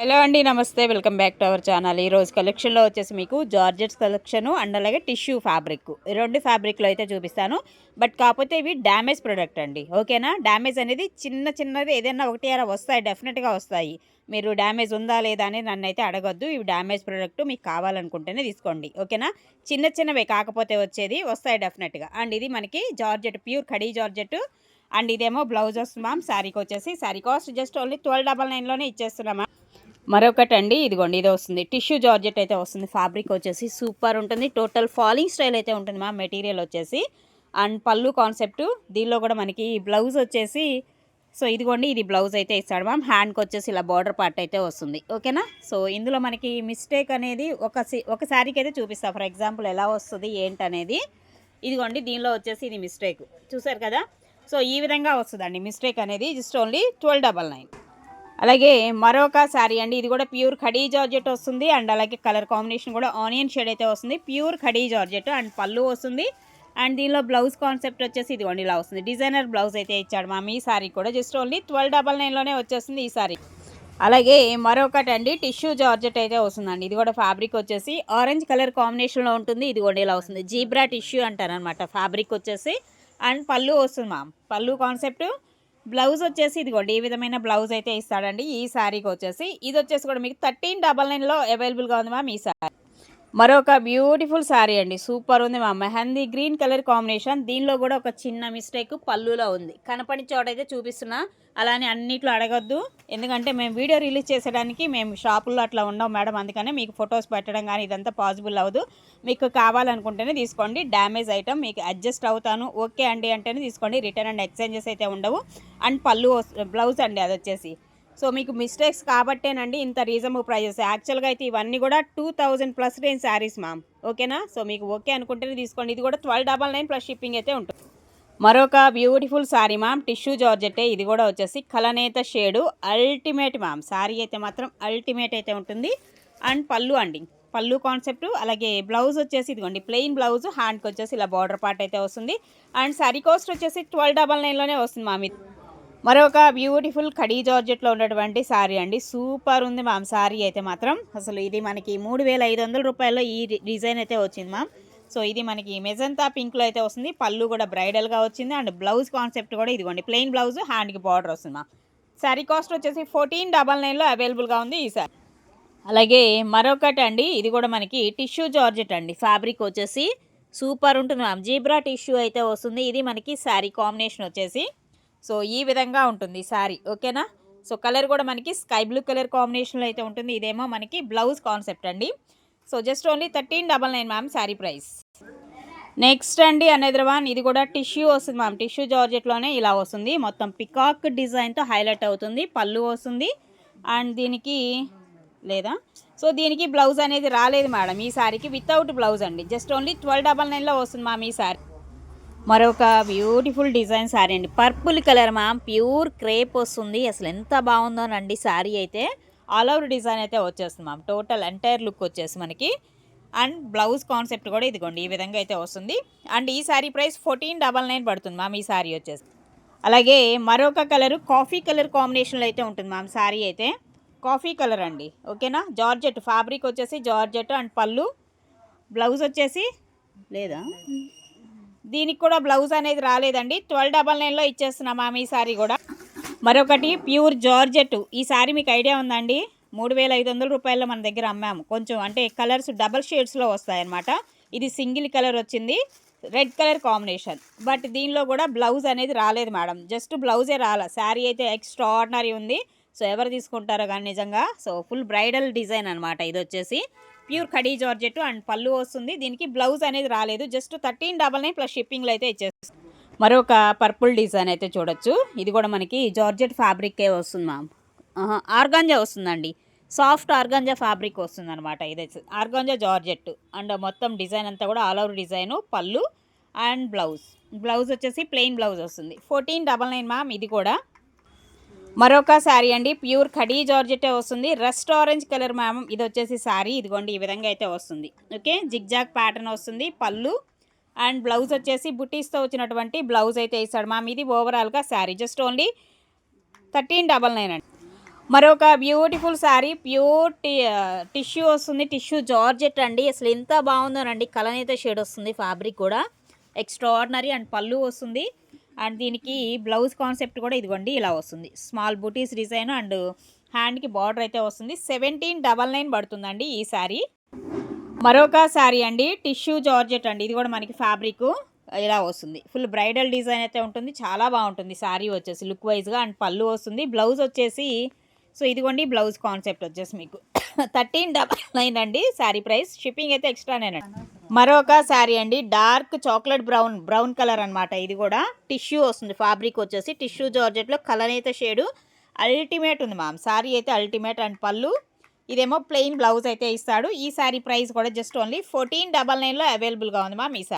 Hello అండి నమస్తే. Welcome back to our channel. ఈ రోజు కలెక్షన్లో వచ్చేసి మీకు జార్జెట్స్ కలెక్షన్ అండ్ అలాగే టిష్యూ ఫ్యాబ్రిక్. ఈ రెండు ఫ్యాబ్రిక్లో అయితే చూపిస్తాను. బట్ కాకపోతే ఇవి డ్యామేజ్ ప్రొడక్ట్ అండి. ఓకేనా? డ్యామేజ్ అనేది చిన్న చిన్నది ఏదైనా ఒకటి అలా వస్తాయి డెఫినెట్గా వస్తాయి. మీరు డ్యామేజ్ ఉందా లేదా అని నన్ను అయితే అడగొద్దు. ఇవి డ్యామేజ్ ప్రొడక్ట్ మీకు కావాలనుకుంటేనే తీసుకోండి. ఓకేనా? చిన్న చిన్నవి కాకపోతే వచ్చేది వస్తాయి డెఫినెట్గా. అండ్ ఇది మనకి georgette pure khadi georgette. And ఇదేమో బ్లౌజ్ వస్తుంది మ్యామ్. శారీకి వచ్చేసి sari cost just only twelve double నైన్లోనే ఇచ్చేస్తున్నాం మరొకటి అండి ఇదిగోండి ఇది వస్తుంది. టిష్యూ జార్జెట్ అయితే వస్తుంది ఫ్యాబ్రిక్ వచ్చేసి సూపర్ ఉంటుంది. టోటల్ ఫాలింగ్ స్టైల్ అయితే ఉంటుంది మా మెటీరియల్ వచ్చేసి. అండ్ పళ్ళు కాన్సెప్ట్ దీనిలో కూడా మనకి బ్లౌజ్ వచ్చేసి సో ఇదిగోండి ఇది బ్లౌజ్ అయితే ఇస్తాడు మ్యామ్. హ్యాండ్కి వచ్చేసి ఇలా బార్డర్ పార్ట్ అయితే వస్తుంది. ఓకేనా? సో ఇందులో మనకి మిస్టేక్ అనేది ఒక ఒక శారీకి అయితే చూపిస్తా. ఫర్ ఎగ్జాంపుల్ ఎలా వస్తుంది ఏంటనేది. ఇదిగోండి దీనిలో వచ్చేసి ఇది మిస్టేక్. చూసారు కదా? సో ఈ విధంగా వస్తుందండి మిస్టేక్ అనేది. Just only twelve double nine. అలాగే మరొక శారీ అండి. ఇది కూడా ప్యూర్ ఖడీ జార్జెట్ వస్తుంది. అండ్ అలాగే కలర్ కాంబినేషన్ కూడా ఆనియన్ షేడ్ అయితే వస్తుంది. ప్యూర్ ఖడీ జార్జెట్ అండ్ పళ్ళు వస్తుంది. అండ్ దీనిలో బ్లౌజ్ కాన్సెప్ట్ వచ్చేసి ఇదిగోండి ఇలా వస్తుంది. డిజైనర్ బ్లౌజ్ అయితే ఇచ్చాడు మా ఈ సారీ కూడా జస్ట్ ఓన్లీ ట్వెల్వ్ డబల్ నైన్లోనే వచ్చేస్తుంది ఈ సారీ అలాగే మరొకటి అండి టిష్యూ జార్జెట్ అయితే వస్తుందండి. ఇది కూడా ఫ్యాబ్రిక్ వచ్చేసి ఆరెంజ్ కలర్ కాంబినేషన్లో ఉంటుంది. ఇది కూడా ఇలా వస్తుంది. జీబ్రా టిష్యూ అంటారనమాట ఫ్యాబ్రిక్ వచ్చేసి. అండ్ పళ్ళు వస్తుంది మామ్ పళ్ళు కాన్సెప్ట్ బ్లౌజ్ వచ్చేసి ఇదిగోండి ఈ విధమైన బ్లౌజ్ అయితే ఇస్తాడండి. ఈ శారీకి వచ్చేసి ఇది వచ్చేసి కూడా మీకు థర్టీన్ డబల్ నైన్లో అవైలబుల్గా ఉంది మ్యామ్ ఈ శారీ మరొక బ్యూటిఫుల్ శారీ అండి. సూపర్ ఉంది మా మెహందీ గ్రీన్ కలర్ కాంబినేషన్ దీనిలో కూడా ఒక చిన్న మిస్టేక్ పళ్ళులో ఉంది. కనపడి చోట అయితే చూపిస్తున్నా. అలానే అన్నిట్లో అడగొద్దు. ఎందుకంటే మేము వీడియో రిలీజ్ చేసేయడానికి మేము షాపుల్లో అట్లా ఉండవు మేడం. అందుకనే మీకు ఫొటోస్ పెట్టడం కానీ ఇదంతా పాసిబుల్ అవ్వదు. మీకు కావాలనుకుంటేనే తీసుకోండి. డ్యామేజ్ ఐటమ్ మీకు అడ్జస్ట్ అవుతాను. ఓకే అండి అంటేనే తీసుకోండి. రిటర్న్ అండ్ ఎక్స్చేంజెస్ అయితే ఉండవు. అండ్ పళ్ళు బ్లౌజ్ అండి అది వచ్చేసి సో మీకు మిస్టేక్స్ కాబట్టేనండి ఇంత రీజనబుల్ ప్రైజెస్ యాక్చువల్గా అయితే ఇవన్నీ కూడా two thousand plus range saris ma'am ఓకేనా సో మీకు ఓకే అనుకుంటేనే తీసుకోండి. ఇది కూడా twelve double nine plus shipping అయితే ఉంటుంది. మరొక beautiful sari ma'am tissue georgette ఇది కూడా వచ్చేసి కలనేత షేడు అల్టిమేట్ మ్యామ్ శారీ అయితే మాత్రం అల్టిమేట్ అయితే ఉంటుంది. అండ్ పళ్ళు అండి. పళ్ళు కాన్సెప్ట్ అలాగే బ్లౌజ్ వచ్చేసి ఇదిగోండి. ప్లెయిన్ బ్లౌజ్ హ్యాండ్కి వచ్చేసి ఇలా బార్డర్ పార్ట్ అయితే వస్తుంది. అండ్ శారీ కాస్ట్ వచ్చేసి ట్వెల్వ్ డబల్ నైన్లోనే వస్తుంది మ్యామ్ ఇది మరొక బ్యూటిఫుల్ ఖడీ జార్జెట్లో ఉన్నటువంటి శారీ అండి. సూపర్ ఉంది మ్యామ్ శారీ అయితే మాత్రం అసలు ఇది మనకి మూడు వేల ఐదు వందల రూపాయల్లో ఈ డిజైన్ అయితే వచ్చింది మ్యామ్ సో ఇది మనకి మెజంతా పింక్లో అయితే వస్తుంది. పళ్ళు కూడా బ్రైడల్గా వచ్చింది. అండ్ బ్లౌజ్ కాన్సెప్ట్ కూడా ఇదిగోండి. ప్లెయిన్ బ్లౌజ్ హ్యాండ్కి బార్డర్ వస్తుంది మ్యామ్ శారీ కాస్ట్ వచ్చేసి ఫోర్టీన్ డబల్ నైన్లో అవైలబుల్గా ఉంది ఈ శారీ అలాగే మరొకటి అండి. ఇది కూడా మనకి టిష్యూ జార్జెట్ అండి. ఫ్యాబ్రిక్ వచ్చేసి సూపర్ ఉంటుంది మ్యామ్ జీబ్రా టిష్యూ అయితే వస్తుంది. ఇది మనకి శారీ కాంబినేషన్ వచ్చేసి సో ఈ విధంగా ఉంటుంది శారీ ఓకేనా? సో కలర్ కూడా మనకి స్కై బ్లూ కలర్ కాంబినేషన్లో అయితే ఉంటుంది. ఇదేమో మనకి బ్లౌజ్ కాన్సెప్ట్ అండి. So just only thirteen double nine ma'am sari price. Next అండి అనేద్రవాన్ వన్ ఇది కూడా టిష్యూ వస్తుంది మ్యామ్. టిష్యూ జార్జెట్లోనే ఇలా వస్తుంది. మొత్తం పికాక్ డిజైన్తో హైలైట్ అవుతుంది. పళ్ళు వస్తుంది. అండ్ దీనికి లేదా? సో దీనికి బ్లౌజ్ అనేది రాలేదు మేడం. ఈ సారీకి వితౌట్ బ్లౌజ్ అండి. జస్ట్ ఓన్లీ ట్వెల్వ్ డబల్ నైన్లో వస్తుంది మ్యామ్ ఈ శారీ మరొక బ్యూటిఫుల్ డిజైన్ శారీ అండి. Purple colour ma'am pure crepe వస్తుంది. అసలు ఎంత బాగుందోనండి శారీ అయితే. ఆల్ ఓవర్ డిజైన్ అయితే వచ్చేస్తుంది మ్యామ్ టోటల్ ఎంటైర్ లుక్ వచ్చేసి మనకి. అండ్ బ్లౌజ్ కాన్సెప్ట్ కూడా ఇదిగోండి ఈ విధంగా అయితే వస్తుంది. అండ్ ఈ sari price fourteen double nine పడుతుంది మ్యామ్ ఈ శారీ వచ్చేసి. అలాగే మరొక కలర్ కాఫీ కలర్ కాంబినేషన్లో అయితే ఉంటుంది మ్యామ్ శారీ అయితే. కాఫీ కలర్ అండి ఓకేనా జార్జెట్ ఫ్యాబ్రిక్ వచ్చేసి జార్జెట్ అండ్ పళ్ళు. బ్లౌజ్ వచ్చేసి లేదా? దీనికి కూడా బ్లౌజ్ అనేది రాలేదండి. ట్వెల్వ్ డబల్ నైన్లో ఇచ్చేస్తున్నాం మ్యామ్ ఈ సారీ కూడా. మరొకటి ప్యూర్ జార్జెట్. ఈ సారీ మీకు ఐడియా ఉందండి? మూడు వేల ఐదు వందల రూపాయల్లో మన దగ్గర అమ్మాము. కొంచెం అంటే కలర్స్ డబల్ షేడ్స్లో వస్తాయన్నమాట. ఇది సింగిల్ కలర్ వచ్చింది. Red colour combination. బట్ దీనిలో కూడా బ్లౌజ్ అనేది రాలేదు మేడం. జస్ట్ బ్లౌజే రాలే. శారీ అయితే ఎక్స్ట్రా ఆర్డినరీ ఉంది. సో ఎవరు తీసుకుంటారో కానీ నిజంగా. సో ఫుల్ బ్రైడల్ డిజైన్ అనమాట ఇది వచ్చేసి. ప్యూర్ కడీ జార్జెట్ అండ్ పళ్ళు వస్తుంది. దీనికి బ్లౌజ్ అనేది రాలేదు. Just thirteen double nine plus షిప్పింగ్లో అయితే ఇచ్చేస్తుంది మరొక పర్పుల్ డిజైన్ అయితే చూడొచ్చు. ఇది కూడా మనకి జార్జెట్ ఫ్యాబ్రిక్కే వస్తుంది మ్యామ్. ఆర్గాంజా వస్తుందండి. సాఫ్ట్ ఆర్గాంజా ఫ్యాబ్రిక్ వస్తుంది అనమాట ఇది ఆర్గాంజా జార్జెట్ అండ్ మొత్తం డిజైన్ అంతా కూడా all over design pallu and blouse. Blouse వచ్చేసి ప్లెయిన్ బ్లౌజ్ వస్తుంది. ఫోర్టీన్ డబల్ నైన్ మ్యామ్ ఇది కూడా. మరొక శారీ అండి. ప్యూర్ ఖడీ జార్జెటే వస్తుంది. రస్ట్ ఆరెంజ్ కలర్ మ్యామ్ ఇది వచ్చేసి శారీ. ఇదిగోండి ఈ విధంగా అయితే వస్తుంది. ఓకే జిగ్జాగ్ ప్యాటర్న్ వస్తుంది. పళ్ళు అండ్ బ్లౌజ్ వచ్చేసి బుటీస్తో వచ్చినటువంటి బ్లౌజ్ అయితే ఇస్తాడు మ్యామ్ ఇది ఓవరాల్గా sari. Just only thirteen double nine అండి. మరొక బ్యూటిఫుల్ శారీ. ప్యూర్ టిష్యూ వస్తుంది. టిష్యూ జార్జెట్ అండి. అసలు ఎంత బాగుందోనండి కలనైతే షేడ్ వస్తుంది. ఫ్యాబ్రిక్ కూడా. ఎక్స్ట్రాడినరీ అండ్ పళ్ళు వస్తుంది. అండ్ దీనికి బ్లౌజ్ కాన్సెప్ట్ కూడా ఇదిగోండి ఇలా వస్తుంది. స్మాల్ బుటీస్ డిజైన్ అండ్ హ్యాండ్కి బార్డర్ అయితే వస్తుంది. సెవెంటీన్ డబల్ నైన్ పడుతుందండి ఈ శారీ. మరొక శారీ అండి టిష్యూ జార్జెట్ అండి. ఇది కూడా మనకి ఫ్యాబ్రిక్ ఇలా వస్తుంది. ఫుల్ బ్రైడల్ డిజైన్ అయితే ఉంటుంది. చాలా బాగుంటుంది శారీ వచ్చేసి లుక్ వైజ్గా అండ్ పళ్ళు వస్తుంది. బ్లౌజ్ వచ్చేసి సో ఇదిగోండి బ్లౌజ్ కాన్సెప్ట్ వచ్చేసి మీకు. థర్టీన్ డబల్ నైన్ అండి శారీ ప్రైస్. షిప్పింగ్ అయితే ఎక్స్ట్రానేనండి. మరొక శారీ అండి dark chocolate brown brown colour అన్నమాట. ఇది కూడా టిష్యూ వస్తుంది ఫ్యాబ్రిక్ వచ్చేసి టిష్యూ జార్జెట్లో కలర్ అయితే షేడు. అల్టిమేట్ ఉంది మ్యామ్ శారీ అయితే అల్టిమేట్ అండ్ పళ్ళు. ఇదేమో ప్లెయిన్ బ్లౌజ్ అయితే ఇస్తాడు. ఈ శారీ ప్రైస్ కూడా జస్ట్ ఓన్లీ ఫోర్టీన్ డబల్ నైన్లో అవైలబుల్గా ఉంది మ్యామ్ ఈ శారీ.